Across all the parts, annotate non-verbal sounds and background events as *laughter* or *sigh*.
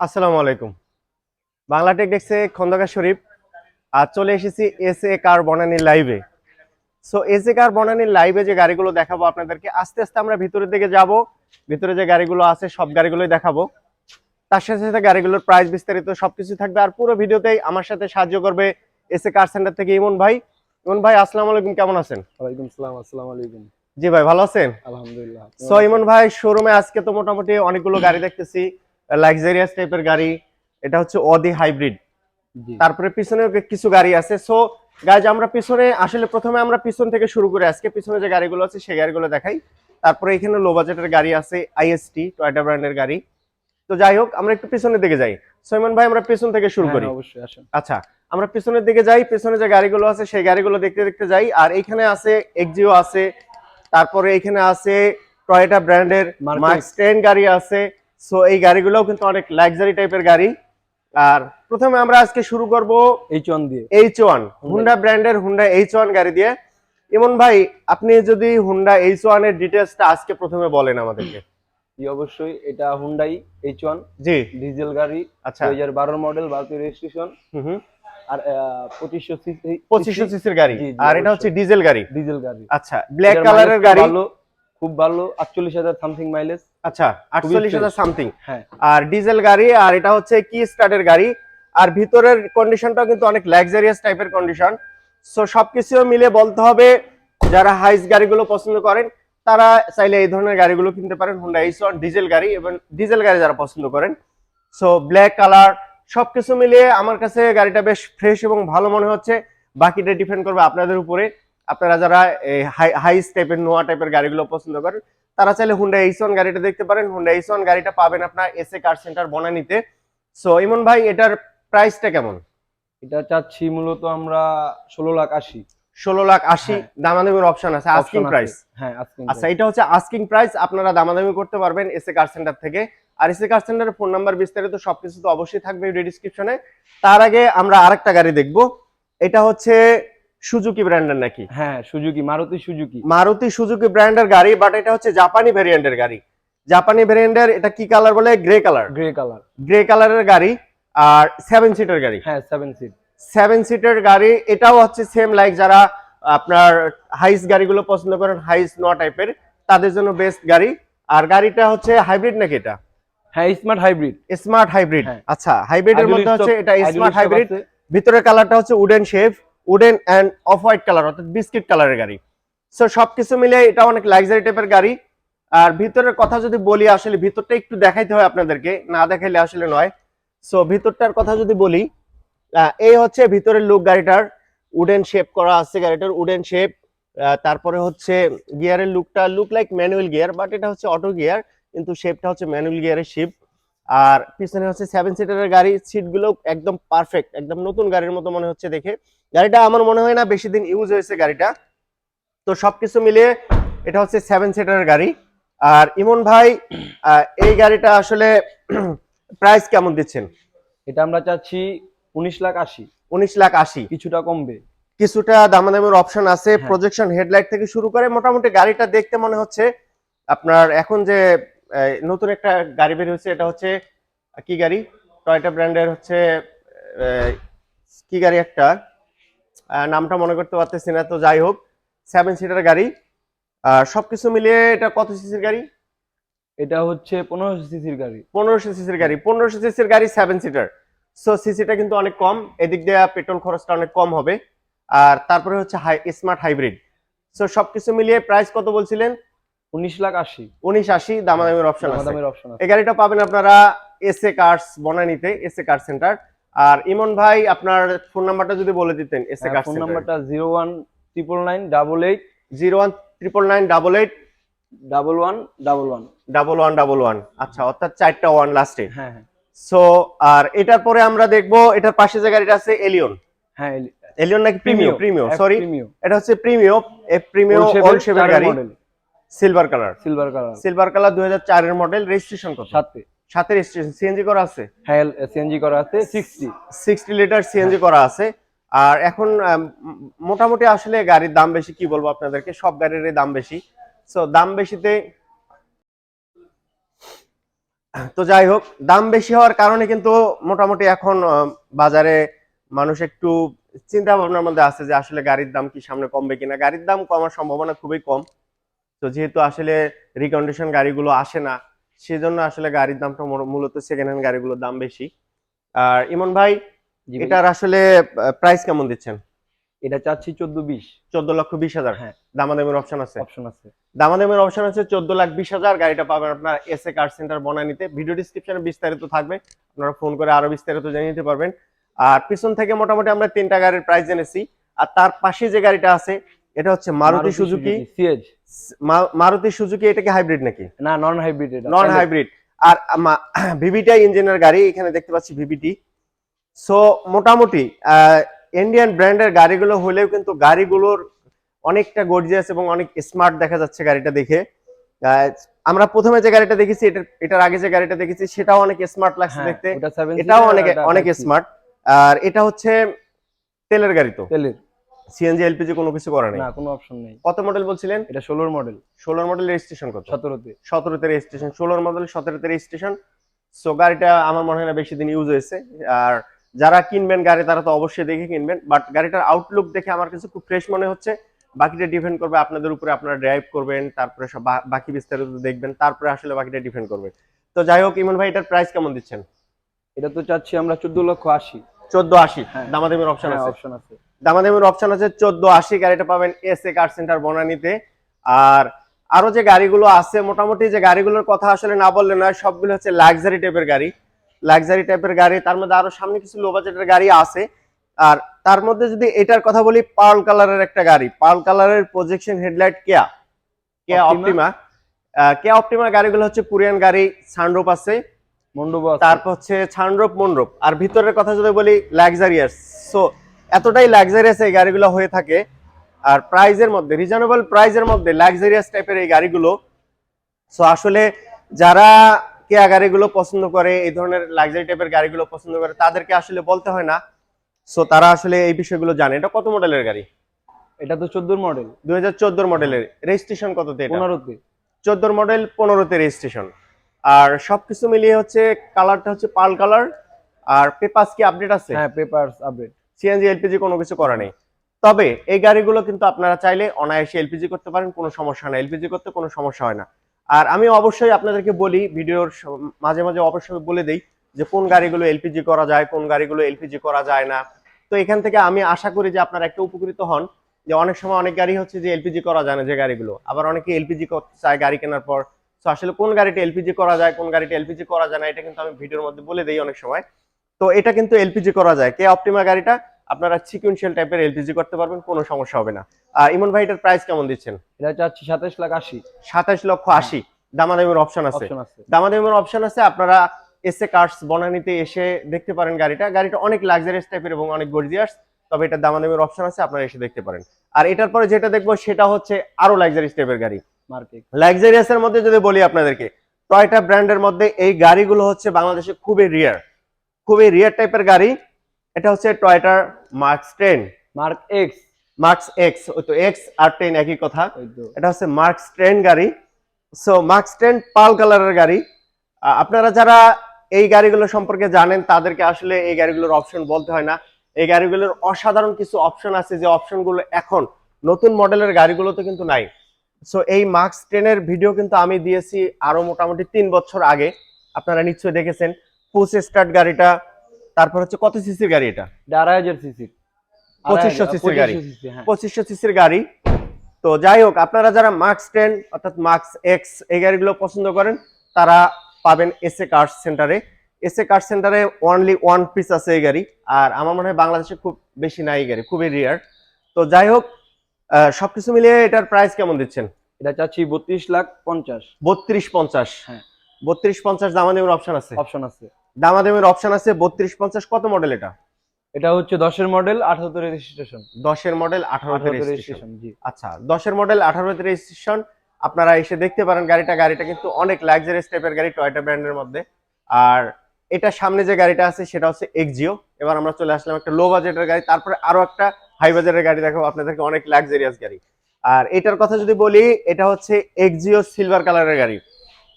আসসালামু আলাইকুম। বাংলা টেক ডেস্কে খন্দকার শরীফ আর চলে এসেছি এস এ কার বনানীর লাইভে। সো এস এ কার বনানীর লাইভে যে গাড়িগুলো দেখাবো আপনাদেরকে আস্তে আস্তে আমরা ভিতরের দিকে যাব। ভিতরে যে গাড়িগুলো আছে সব গাড়িগুলোই দেখাবো। তার সাথে সাথে গাড়িগুলোর প্রাইস বিস্তারিত সবকিছু থাকবে। আর পুরো ভিডিওতেই আমার সাথে সাহায্য করবে এস এ কার সেন্টার থেকে ইমন ভাই। ইমন ভাই আসসালামু আলাইকুম কেমন আছেন? ওয়ালাইকুম সালাম আসসালামু আলাইকুম। জি ভাই ভালো আছেন? আলহামদুলিল্লাহ। সো ইমন ভাই শোরুমে আজকে তো মোটামুটি অনেকগুলো গাড়ি দেখতেছি। লাক্সারিয়াস টাইপের গাড়ি এটা হচ্ছে অদি হাইব্রিড তারপরে পিছনে কিছু গাড়ি আছে। সো গাইজ আমরা পিছনে আসলে প্রথমে আমরা পিছন থেকে শুরু করে আজকে পিছনে যে গাড়িগুলো আছে সেই গাড়িগুলো দেখাই। তারপরে এখানে লো বাজেটের গাড়ি আছে আইএসটি টয়টা ব্র্যান্ডের গাড়ি। তো যাই হোক আমরা একটু পিছনের দিকে যাই। সৈমন ভাই আমরা পিছন থেকে শুরু হ্যাঁ, করি। অবশ্যই আসেন। আচ্ছা আমরা পিছনের দিকে যাই পিছনে যে গাড়িগুলো আছে সেই গাড়িগুলো দেখতে দেখতে যাই। আর এইখানে আছে এক্সিও আছে তারপরে এখানে আছে টয়োটা ব্র্যান্ডের। মার্কস টেন গাড়ি আছে। সো এই গাড়িগুলোও কিন্তু অনেক লাক্সারি টাইপের গাড়ি। আর প্রথমে আমরা আজকে শুরু করব এই চন দিয়ে। এইচ ওয়ান হুন্ডা ব্র্যান্ডের হুন্ডা এইচ ওয়ান গাড়ি দিয়ে। ইমন ভাই আপনি যদি হুন্ডা এইচ ওয়ানের ডিটেলসটা আজকে প্রথমে বলেন আমাদেরকে। জি অবশ্যই। এটা হুন্ডাই এইচ ওয়ান জি। ডিজেল গাড়ি আচ্ছা। দুই হাজার বারো মডেল ভারতীয় রেজিস্ট্রেশন হুম হুম। আর পঁচিশশো সিসি পঁচিশশো সিসির গাড়ি। আর এটা হচ্ছে ডিজেল গাড়ি। ডিজেল গাড়ি। আচ্ছা ব্ল্যাক কালারের গাড়ি। ভালো খুব ভালো আটচল্লিশ হাজার সামথিং মাইলেজ আচ্ছা আটচল্লিশ হাজার সামথিং হ্যাঁ। আর ডিজেল গাড়ি আর এটা হচ্ছে কি স্টার্টের গাড়ি। আর ভিতরের কন্ডিশনটাও কিন্তু অনেক লাক্সারিয়াস টাইপের কন্ডিশন সো সবকিছু মিলে বলতে হবে যারা হাইস গাড়িগুলো পছন্দ করেন তারা চাইলে এই ধরনের গাড়িগুলো কিনতে পারেন হুন্ডা ডিজেল গাড়ি এবং ডিজেল গাড়ি যারা পছন্দ করেন। সো ব্ল্যাক কালার সবকিছু মিলিয়ে আমার কাছে গাড়িটা বেশ ফ্রেশ এবং ভালো মনে হচ্ছে। বাকিটা ডিপেন্ড করবে আপনাদের উপরে। আপনারা যারা হাইস টাইপের নোয়া টাইপের গাড়িগুলো পছন্দ করেন তারা চাইলে হুন্ডা এইচ ওয়ান গাড়িটা দেখতে পারেন। হুন্ডা এইচ ওয়ান গাড়িটা পাবেন আপনার এস এ কার সেন্টার বনানীতে। সো ইমন ভাই এটার প্রাইসটা কেমন? এটা চাচ্ছি মূলত আমরা ষোলো লাখ আশি। ষোলো লাখ আশি হ্যাঁ। দামাদামির অপশন আছে আস্কিং প্রাইস হ্যাঁ আচ্ছা এটা হচ্ছে আস্কিং প্রাইস আপনারা দামাদামি করতে পারবেন এস এ কার সেন্টার থেকে। আর এস এ কার সেন্টারের ফোন নাম্বার বিস্তারিত সবকিছু তো অবশ্যই থাকবে ভিডিও ডিসক্রিপশনে তার আগে আমরা আরেকটা গাড়ি দেখব। এটা হচ্ছে সুজুকি ব্র্যান্ডের নাকি? হ্যাঁ Suzuki Maruti Suzuki. Maruti Suzuki ব্র্যান্ডের গাড়ি বাট এটা হচ্ছে জাপানি ভেরিয়েন্টের গাড়ি। জাপানি ভেরিয়েন্টের এটা কি কালার বলে? Grey colour grey colour grey কালারের গাড়ি আর সেভেন সিটার গাড়ি। হ্যাঁ সেভেন সিট সেভেন সিটের গাড়ি এটাও হচ্ছে সেম লাইক যারা আপনার হাইস গাড়িগুলো পছন্দ করেন হাইস ন টাইপের তাদের জন্য বেস্ট গাড়ি। আর গাড়িটা হচ্ছে হাইব্রিড নাকি এটা? হ্যাঁ স্মার্ট হাইব্রিড স্মার্ট হাইব্রিড। আচ্ছা হাইব্রিডের মধ্যে হচ্ছে এটা স্মার্ট হাইব্রিড ভিতরের কালারটা হচ্ছে wooden shape wooden and off white colour অর্থাৎ বিস্কিট কালারের গাড়ি। সো সবকিছু মিলে এটা অনেক লাক্সারি টাইপের গাড়ি। আর ভিতরের কথা যদি বলি, আসলে ভিতরটা একটু দেখাইতে হয় আপনাদেরকে, না দেখাইলে আসলে নয়। সো ভিতরটার কথা যদি বলি এই হচ্ছে ভিতরের লুক গাড়িটার। উডেন শেপ করা আছে গাড়িটার উডেন শেপ তারপরে হচ্ছে গিয়ারের লুকটা look like manual gear but এটা হচ্ছে অটো গিয়ার কিন্তু শেপটা হচ্ছে ম্যানুয়াল গিয়ারের শেপ আর পিছনে হচ্ছে সেভেন সিটারের গাড়ি সিটগুলো একদম পারফেক্ট একদম নতুন গাড়ির মতো মনে হচ্ছে দেখে। গাড়িটা আমার মনে হয় না বেশি দিন ইউজ হয়েছে গাড়িটা। তো সবকিছু মিলিয়ে এটা হচ্ছে সেভেন সিটারের গাড়ি। আর ইমন ভাই এই গাড়িটা আসলে *clears throat* প্রাইস কেমন দিচ্ছেন? এটা আমরা চাচ্ছি উনিশ লাখ আশি। উনিশ লাখ আশি। কিছুটা কমবে। কিছুটা দামাদামের অপশন আছে। হ্যাঁ। প্রজেকশন হেডলাইট থেকে শুরু করে মোটামুটি গাড়িটা দেখতে মনে হচ্ছে আপনার এখন যে নতুন একটা গাড়ি বের হয়েছে এটা হচ্ছে কি গাড়ি? টয়টা ব্র্যান্ডের হচ্ছে কি গাড়ি একটা? নামটা মনে করতে পারতেছি না তো যাই হোক সেভেন সিটার গাড়ি। আর সবকিছু মিলিয়ে এটা কত সিসির গাড়ি? এটা হচ্ছে পনেরোশো সিসির গাড়ি। পনেরোশো সিসির গাড়ি পনেরোশো সিসির গাড়ি সেভেন সিটার সো সিসিটা কিন্তু অনেক কম এদিক দিয়ে পেট্রোল খরচটা অনেক কম হবে। আর তারপরে হচ্ছে হাই স্মার্ট হাইব্রিড সো সবকিছু মিলিয়ে প্রাইস কত বলছিলেন? উনিশ লাখ আশি। উনিশ আশি দামাদামের অপশন আছে। অপশন এই গাড়িটা পাবেন আপনারা এস এ কার্স বনানীতে এস এ কার সেন্টার আর ইমন ভাই আপনার ফোন নাম্বারটা যদি বলে দিতেন এস এ কার ফোন নাম্বারটা zero one triple nine double eight zero one triple nine double eight double one double one double one double one আচ্ছা অর্থাৎ চারটা ওয়ান লাস্টে হ্যাঁ হ্যাঁ। সো আর এটার পরে আমরা দেখব এটার পাশে যে গাড়িটা আছে এলিয়ন হ্যাঁ এলিয়ন নাকি প্রিমিও প্রিমিও সরি এটা হচ্ছে প্রিমিও এ প্রিমিও অল শেপের গাড়ি। Silver colour silver colour silver colour দুই হাজার চারের মডেল রেজিস্ট্রেশন কত? সাথে সাথে রেজিস্ট্রেশন সিএনজি করা আছে? হ্যাঁ সিএনজি করা আছে সিক্সটি সিক্সটি লিটার সিএনজি করা আছে। আর এখন মোটামুটি আসলে গাড়ির দাম বেশি কি বলব আপনাদেরকে? সব গাড়ির দাম বেশি। সো দাম বেশিতে তো যাই হোক দাম বেশি হওয়ার কারণে কিন্তু মোটামুটি এখন বাজারে মানুষ একটু চিন্তা ভাবনার মধ্যে আছে যে আসলে গাড়ির দাম কি সামনে কমবে কিনা। গাড়ির দাম কমার সম্ভাবনা খুবই কম। তো যেহেতু আসলে রিকন্ডিশন গাড়িগুলো আসে না সেজন্য আসলে গাড়ির দামটা মূলত সেকেন্ড হ্যান্ড গাড়িগুলোর দাম বেশি। আর ইমন ভাই এটার আসলে প্রাইস কেমন দিচ্ছেন? এটা চাচ্ছি চোদ্দ বিশ চোদ্দ লক্ষ বিশ হাজার? হ্যাঁ। দামাদামের অপশন আছে? অপশন আছে। দামাদামের অপশন আছে চোদ্দ লাখ বিশ হাজার। গাড়িটা পাবেন আপনার এস এ কার সেন্টার বনানীতে ভিডিও ডিসক্রিপশনে বিস্তারিত থাকবে। আপনারা ফোন করে আরও বিস্তারিত জেনে নিতে পারবেন। আর পিছন থেকে মোটামুটি আমরা তিনটা গাড়ির প্রাইস জেনেছি। আর তার পাশে যে গাড়িটা আছে এটা হচ্ছে Maruti Suzuki. Ciaz Maruti Suzuki এটা কি হাইব্রিড নাকি? না নন হাইব্রিড এটা। নন হাইব্রিড আর *clears throat* ভিভিটা ইঞ্জিনের গাড়ি এখানে দেখতে পাচ্ছি ভিভিটি। সো মোটামুটি ইন্ডিয়ান ব্র্যান্ডের গাড়িগুলো হলেও কিন্তু গাড়িগুলোর অনেকটা গর্জিয়াস এবং অনেক স্মার্ট দেখা যাচ্ছে গাড়িটা দেখে। আমরা প্রথমে যে গাড়িটা দেখেছি এটার এটার আগে যে গাড়িটা দেখেছি সেটাও অনেক স্মার্ট লাগছে হ্যাঁ, দেখতে। এটাও অনেক অনেক স্মার্ট আর এটা হচ্ছে তেলের গাড়ি তো। তেলের। সিএনজি এলপিজি কোনো কিছু করা নেই? না কোনো অপশন নেই। কত মডেল বলছিলেন? এটা ষোলোর মডেল ষোলোর মডেল রেজিস্ট্রেশন কত? সতেরোতে। সতেরোতে রেজিস্ট্রেশন ষোলোর মডেল সতেরোতে রেজিস্ট্রেশন সো গাড়িটা আমার মনে হয় না বেশি দিন ইউজ হয়েছে। আর যারা কিনবেন গাড়ি তারা তো অবশ্যই দেখে কিনবেন। বাট গাড়িটার আউটলুক দেখে আমার কাছে খুব ফ্রেশ মনে হচ্ছে। বাকিটা ডিপেন্ড করবে আপনাদের উপরে আপনারা ড্রাইভ করবেন তারপরে সব বাকি বিস্তারিত দেখবেন তারপরে আসলে বাকিটা ডিপেন্ড করবে। তো যাই হোক ইমন ভাই এটার প্রাইস কেমন দিচ্ছেন? এটা তো চাচ্ছি আমরা চোদ্দ লক্ষ আশি। চোদ্দ আশি। হ্যাঁ। দামাদামের অপশন আছে। অপশন আছে। দামাদামের অপশন আছে চোদ্দ আশি গাড়িটা পাবেন এস এ কার সেন্টার বনানীতে। আর আরও যে গাড়িগুলো আছে মোটামুটি যে গাড়িগুলোর কথা আসলে না বললে নয় সবগুলো হচ্ছে লাক্সারি টাইপের গাড়ি। লাক্সারি টাইপের গাড়ি তার মধ্যে আরও সামনে কিছু লো বাজেটের গাড়ি আছে। আর তার মধ্যে যদি এটার কথা বলি পার্ল কালারের একটা গাড়ি। পার্ল কালারের projection headlight Kia Kia? Optima Kia Optima গাড়িগুলো হচ্ছে কোরিয়ান গাড়ি সানরূপ আছে। মন্ডপ তারপর হচ্ছে ছানরূপ মন্ডপ আর ভিতরের কথা যদি বলি লাক্সারিয়াস সো এতটাই লাক্সারিয়াস এই গাড়িগুলো হয়ে থাকে। আর প্রাইজের মধ্যে রিজনেবল প্রাইজের মধ্যে লাক্সারিয়াস টাইপের এই গাড়িগুলো। সো আসলে যারা কেয়া গাড়িগুলো পছন্দ করে এই ধরনের লাক্সারি টাইপের গাড়িগুলো পছন্দ করে তাদেরকে আসলে বলতে হয় না। সো তারা আসলে এই বিষয়গুলো জানে। এটা কত মডেলের গাড়ি? এটা তো চোদ্দোর মডেল দুই হাজার চোদ্দোর মডেলের রেজিস্ট্রেশন কততে এটা? পনেরোতে। চোদ্দোর মডেল পনেরোতে রেজিস্ট্রেশন আর সবকিছু মিলিয়ে হচ্ছে কালারটা হচ্ছে পাল কালার আর পেপাস কি আপডেট আছে? হ্যাঁ পেপারস আপডেট সিএনজি এলপিজি কোনো কিছু করা নেই। তবে এই গাড়িগুলো কিন্তু আপনারা চাইলে অনায়াসে এলপিজি করতে পারেন, কোনো সমস্যা না এলপিজি করতে কোনো সমস্যা হয় না। আর আমি অবশ্যই আপনাদেরকে বলি, ভিডিওর মাঝে মাঝে অবশ্যই বলে দেই যে কোন গাড়িগুলো এলপিজি করা যায়, কোন গাড়িগুলো এলপিজি করা যায় না। তো এখান থেকে আমি আশা করি যে আপনারা একটু উপকৃত হন যে অনেক সময় অনেক গাড়ি হচ্ছে যে এলপিজি করা যায় না যে গাড়িগুলো। আবার অনেকে এলপিজি করতে চায় গাড়ি কেনার পর। তো আসলে কোন গাড়িটা এলপিজি করা যায়, কোন গাড়িটা এলপিজি করা যায় না, এটা কিন্তু আমি ভিডিওর মধ্যে বলে দিই অনেক সময়। তো এটা কিন্তু এলপিজি করা যায়। কে অপটিমা গাড়িটা? আপনারা সিকুয়েন্সিয়াল টাইপের এলপিজি করতে পারবেন কোনো সমস্যা হবে না। আর ইমন ভাই এটার প্রাইস কেমন দিচ্ছেন? এটা চাচ্ছি সাতাশ লাখ আশি। সাতাশ লক্ষ আশি। দামাদামের অপশন আছে। অপশন আছে। দামাদামের অপশন আছে আপনারা এসে কার্স বনানীতে এসে দেখতে পারেন গাড়িটা। গাড়িটা অনেক লাক্সারিয়াস টাইপের এবং অনেক গর্জিয়াস তবে এটা দামাদামের অপশন আছে আপনারা এসে দেখতে পারেন। আর এটার পরে যেটা দেখব সেটা হচ্ছে আরও লাক্সারিয়াস টাইপের গাড়ি। লাক্সারিয়াস এর মধ্যে যদি বলি আপনাদেরকে টয়টা ব্র্যান্ডের মধ্যে এই গাড়িগুলো হচ্ছে বাংলাদেশে খুবই রিয়ার খুবই রিয়ার টাইপের গাড়ি। এটা হচ্ছে টয়টার marks ten mark X marks X ওই তো এক্স আর টেন একই কথা। এটা হচ্ছে মার্কস টেন গাড়ি। সো মার্কস টেন পাল কালারের গাড়ি। আপনারা যারা এই গাড়িগুলো সম্পর্কে জানেন তাদেরকে আসলে এই গাড়িগুলোর অপশন বলতে হয় না। এই গাড়িগুলোর অসাধারণ কিছু অপশন আছে যে অপশনগুলো এখন নতুন মডেলের গাড়িগুলোতে কিন্তু নাই। সো এই মার্কস টেনের ভিডিও কিন্তু আমি দিয়েছি আরও মোটামুটি তিন বছর আগে। আপনারা নিশ্চয়ই দেখেছেন। পুশ স্টার্ট গাড়িটা তারপর হচ্ছে কত সিসির গাড়ি এটা? এটা আড়াই হাজার সিসির 2500 সিসির গাড়ি। হ্যাঁ। পঁচিশশো সিসির গাড়ি। তো যাই হোক আপনারা যারা মার্কস টেন অর্থাৎ মার্কস এক্স এই গাড়িগুলো পছন্দ করেন তারা পাবেন এসএ কার সেন্টারে এসএ কার সেন্টারে অনলি ওয়ান পিস আছে এই গাড়ি আর আমার মনে হয় বাংলাদেশে খুব বেশি নাই এই গাড়ি খুবই রিয়ার তো যাই হোক সবকিছু মিলিয়ে এটার প্রাইস কেমন দিচ্ছেন? এটা চাচ্ছি বত্রিশ লাখ পঞ্চাশ। বত্রিশ পঞ্চাশ। হ্যাঁ। বত্রিশ পঞ্চাশ দামাদামের অপশন আছে? অপশন আছে। দামাদামের অপশন আছে বত্রিশ পঞ্চাশ কত মডেল এটা? এটা হচ্ছে দশের মডেল আঠারোতে রেজিস্ট্রেশন দশের মডেল আঠারোতে রেজিস্ট্রেশন জি। আচ্ছা দশের মডেল আঠারোতে রেজিস্ট্রেশন আপনারা এসে দেখতে পারেন গাড়িটা। গাড়িটা কিন্তু অনেক লাক্সারিয়াস টাইপের গাড়ি টয়টা ব্র্যান্ডের মধ্যে। আর এটা সামনে যে গাড়িটা আছে সেটা হচ্ছে এক্সিও এবার আমরা চলে আসলাম একটা লো বাজেটের গাড়ি তারপরে আরও একটা হাই বাজেটের গাড়ি দেখাবো আপনাদেরকে অনেক লাক্সারিয়াস গাড়ি। আর এটার কথা যদি বলি এটা হচ্ছে এক্সিও সিলভার কালারের গাড়ি।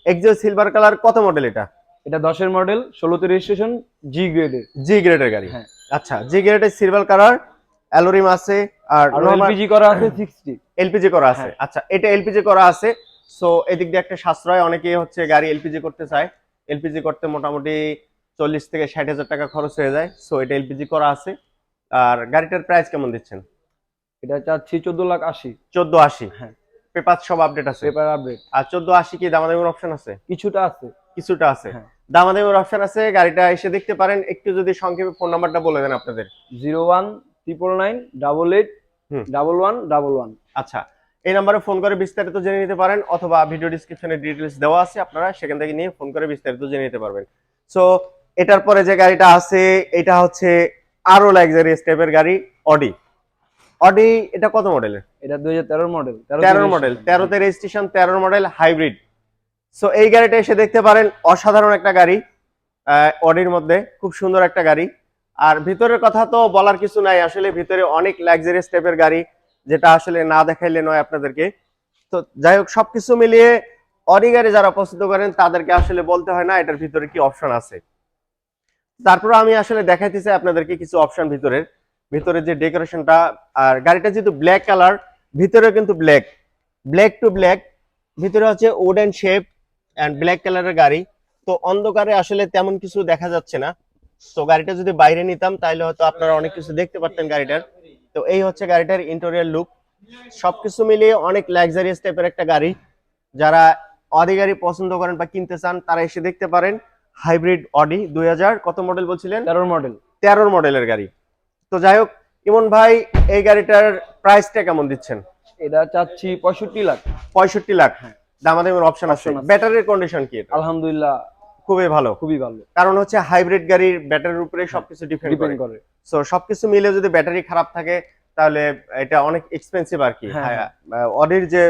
এক্সিও সিলভার কালার কত মডেল এটা? এটা দশের মডেল ষোলোতে রেজিস্ট্রেশন জি গ্রেডের জি গ্রেডের গাড়ি। হ্যাঁ। আচ্ছা জি গ্রেডের সিলভার কালার অ্যালোরিম আছে আর এলপিজি করা আছে সিক্সটি এলপিজি করা আছে। হ্যাঁ। আচ্ছা এটা এলপিজি করা আছে সো এদিক দিয়ে একটা সাশ্রয় অনেকেই হচ্ছে গাড়ি এলপিজি করতে চায়। এলপিজি করতে মোটামুটি চল্লিশ থেকে ষাট হাজার টাকা খরচ হয়ে যায় সো এটা এলপিজি করা আছে। আর গাড়িটার প্রাইস কেমন দিচ্ছেন? এটা চাচ্ছি চোদ্দ লাখ আশি। চোদ্দ আশি। হ্যাঁ। পেপার সব আপডেট আছে। পেপার আপডেট আর চোদ্দ আশি কি দামাদামির অপশন আছে? কিছুটা আছে। কিছুটা আছে। হ্যাঁ। দামাদামির অপশন আছে গাড়িটা এসে দেখতে পারেন একটু যদি সংক্ষেপে ফোন নাম্বারটা বলে দেন আপনাদের। Zero one triple nine double eight হুম। ডাবল ওয়ান ডাবল ওয়ান আচ্ছা এই নাম্বারে ফোন করে বিস্তারিত জেনে নিতে পারেন অথবা ভিডিও ডিসক্রিপশনে ডিটেলস দেওয়া আছে আপনারা সেখান থেকে নিয়ে ফোন করে বিস্তারিত জেনে নিতে পারবেন। সো এটার পরে যে গাড়িটা আছে এটা হচ্ছে আরও লাক্সারিয়াস টাইপের গাড়ি অডি অডি এটা কত মডেলের এটা দুই হাজার তেরোর মডেল তেরোর মডেল তেরোতে রেজিস্ট্রেশন তেরোর মডেল হাইব্রিড সো এই গাড়িটা এসে দেখতে পারেন অসাধারণ একটা গাড়ি অডির মধ্যে খুব সুন্দর একটা গাড়ি। আর ভিতরের কথা তো বলার কিছু নাই আসলে ভিতরে অনেক লাক্সারিয়াস টাইপের গাড়ি যেটা আসলে না দেখাইলে নয় আপনাদেরকে। তো যাই হোক সবকিছু মিলিয়ে অডি গাড়ি যারা পছন্দ করেন তাদেরকে আসলে বলতে হয় না এটার ভিতরে কি অপশন আছে। তারপর আমি আসলে দেখাইতে চাই আপনাদেরকে কিছু অপশন ভিতরের। ভিতরে যে ডেকোরেশনটা আর গাড়িটা যেহেতু ব্ল্যাক কালার ভিতরে কিন্তু ব্ল্যাক ব্ল্যাক টু ব্ল্যাক ভিতরে হচ্ছে উডেন শেপ অ্যান্ড ব্ল্যাক কালারের গাড়ি। তো অন্ধকারে আসলে তেমন কিছু দেখা যাচ্ছে না। তো গাড়িটা যদি বাইরে নিতাম তাহলে হয়তো আপনারা অনেক কিছু দেখতে পারতেন গাড়িটার। তো এই হচ্ছে গাড়িটার ইন্টেরিয়র লুক সবকিছু মিলিয়ে অনেক লাক্সারিয়াস টাইপের একটা গাড়ি। যারা অডি গাড়ি পছন্দ করেন বা কিনতে চান তারা এসে দেখতে পারেন। হাইব্রিড অডি দুই হাজার কত মডেল বলছিলেন? তেরোর মডেল তেরোর মডেলের গাড়ি। তো যাই হোক ইমন ভাই এই গাড়িটার প্রাইসটা কেমন দিচ্ছেন? এটা চাচ্ছি পঁয়ষট্টি লাখ। পঁয়ষট্টি লাখ। দামাদামের অপশন আছে? ব্যাটারির কন্ডিশন কি আলহামদুলিল্লাহ খুবই ভালো। খুবই ভালো। কারণ হচ্ছে হাইব্রিড গাড়ির ব্যাটারির উপরে সবকিছু ডিপেন্ড করে। সো সবকিছু মিলে যদি ব্যাটারি খারাপ থাকে তাহলে এটা অনেক এক্সপেন্সিভ আর কি। হ্যাঁ, অডির যে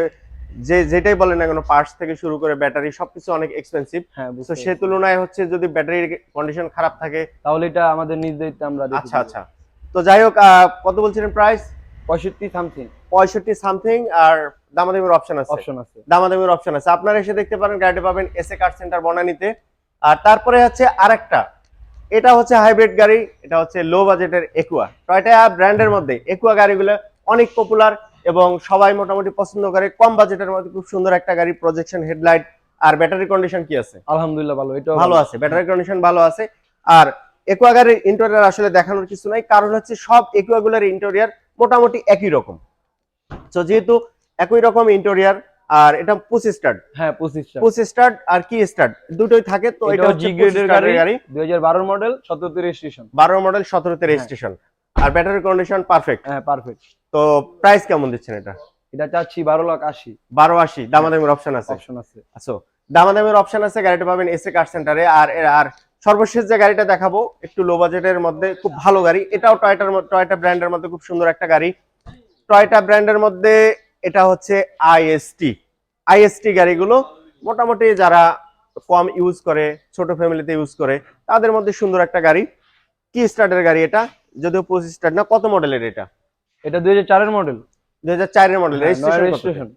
যে যেটাই বলেন না কোনো পার্টস থেকে শুরু করে ব্যাটারি সবকিছু অনেক এক্সপেন্সিভ হ্যাঁ তো সে তুলনায় হচ্ছে যদি ব্যাটারির কন্ডিশন খারাপ থাকে তাহলে এটা আমাদের নিজ দায়িত্বে আমরা আচ্ছা আচ্ছা। তো যাই হোক কত বলছিলেন প্রাইস পঁয়ষট্টি সামথিং পঁয়ষট্টি সামথিং আর দামাদামির অপশন আছে। অপশন আছে। দামাদামির অপশন আছে। আপনারা এসে দেখতে পারেন গাড়িটা পাবেন এসএ কার সেন্টার বনানীতে। আর তারপরে হচ্ছে আরেকটা। এটা হচ্ছে হাইব্রিড গাড়ি এটা হচ্ছে লো বাজেটের একুয়া টয়টা ব্র্যান্ডের মধ্যে। একুয়া গাড়িগুলো অনেক পপুলার এবং সবাই মোটামুটি পছন্দ করে। কম বাজেটের মধ্যে খুব সুন্দর একটা গাড়ি প্রজেকশন হেডলাইট আর ব্যাটারি কন্ডিশন কি আছে? আলহামদুলিল্লাহ ভালো এটাও ভালো আছে ব্যাটারি কন্ডিশন ভালো আছে। আর একুয়া গাড়ির ইন্টেরিয়র আসলে দেখানোর কিছু নাই কারণ হচ্ছে সব একুয়া গুলোর ইন্টেরিয়র মোটামুটি একই রকম। তো যেহেতু একই রকম ইন্টেরিয়র আর এটা পুশ স্টার্ট। হ্যাঁ পঁচিশটা পুশ স্টার্ট আর কি স্টার্ট দুটোই থাকে তো এটা হচ্ছে জি গ্রেডের গাড়ি গাড়ি। দুই হাজার বারোর মডেল সতেরোতে রেজিস্ট্রেশন বারো মডেল সতেরোতে রেজিস্ট্রেশন আর ব্যাটারি কন্ডিশন পারফেক্ট হ্যাঁ পারফেক্ট তো প্রাইস কেমন দিচ্ছেন এটা? এটা চাচ্ছি বারো লাখ আশি। বারো আশি দামাদামির অপশন আছে। অপশন আছে। আচ্ছা দামাদামির অপশন আছে গাড়িটা পাবেন এসে কার সেন্টারে আর আর সর্বশেষ যে গাড়িটা দেখাবো একটু লো বাজেটের মধ্যে খুব ভালো গাড়ি। এটাও টয়টার টয়টা ব্র্যান্ডের মধ্যে খুব সুন্দর একটা গাড়ি। টয়টা ব্র্যান্ডের মধ্যে এটা হচ্ছে আইএসটি আইএসটি গাড়িগুলো মোটামুটি যারা কম ইউজ করে ছোট ফ্যামিলিতে ইউজ করে তাদের মধ্যে সুন্দর একটা গাড়ি। কি স্টার্টের গাড়ি এটা? যদিও পঁচিশ স্টার্ট না কত মডেলের এটা? এটা দুই হাজার চারের মডেল দুই হাজার চারের মডেল রেজিস্ট্রেশন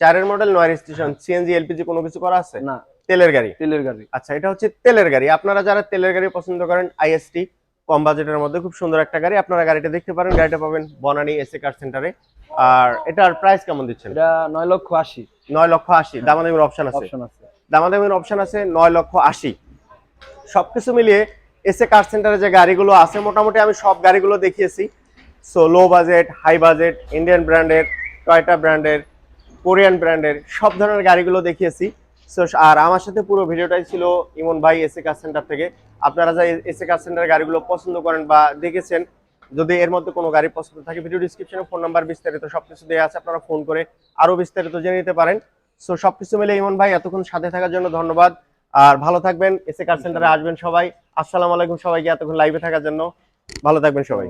চারের মডেল নয় রেজিস্ট্রেশন সিএনজি এলপিজি কোনো কিছু করা আছে? না। তেলের গাড়ি। তেলের গাড়ি। আচ্ছা এটা হচ্ছে তেলের গাড়ি। আপনারা যারা তেলের গাড়ি পছন্দ করেন আইএসটি কম বাজেটের মধ্যে খুব সুন্দর একটা গাড়ি আপনারা গাড়িটা দেখতে পারেন গাড়িটা পাবেন বনানী এসএ কার সেন্টারে আর এটার প্রাইস কেমন দিচ্ছেন? এটা নয় লক্ষ আশি। নয় লক্ষ আশি। দামাদামির অপশন আছে। অপশন আছে। দামাদামির অপশন আছে নয় লক্ষ আশি। সবকিছু মিলিয়ে এসএ কার সেন্টারে যে গাড়িগুলো আছে মোটামুটি আমি সব গাড়িগুলো দেখিয়েছি। So low budget high budget Indian ব্র্যান্ডের টয়টা ব্র্যান্ডের কোরিয়ান ব্র্যান্ডের সব ধরনের গাড়িগুলো দেখিয়েছি। আর আমার সাথে পুরো ভিডিওটাই ছিল ইমন ভাই এসএ কার সেন্টার থেকে। আপনারা যা এসএ কার সেন্টারের গাড়িগুলো পছন্দ করেন বা দেখেছেন, যদি এর মধ্যে কোনো গাড়ি পছন্দ থাকে, ভিডিও ডিসক্রিপশনে ফোন নাম্বার বিস্তারিত সবকিছু দেওয়া আছে, আপনারা ফোন করে আরও বিস্তারিত জেনে নিতে পারেন। সো সবকিছু মিলে ইমন ভাই, এতক্ষণ সাথে থাকার জন্য ধন্যবাদ। আর ভালো থাকবেন এসএ কার সেন্টারে আসবেন সবাই। আসসালামু আলাইকুম সবাইকে এতক্ষণ লাইভে থাকার জন্য। ভালো থাকবেন সবাই।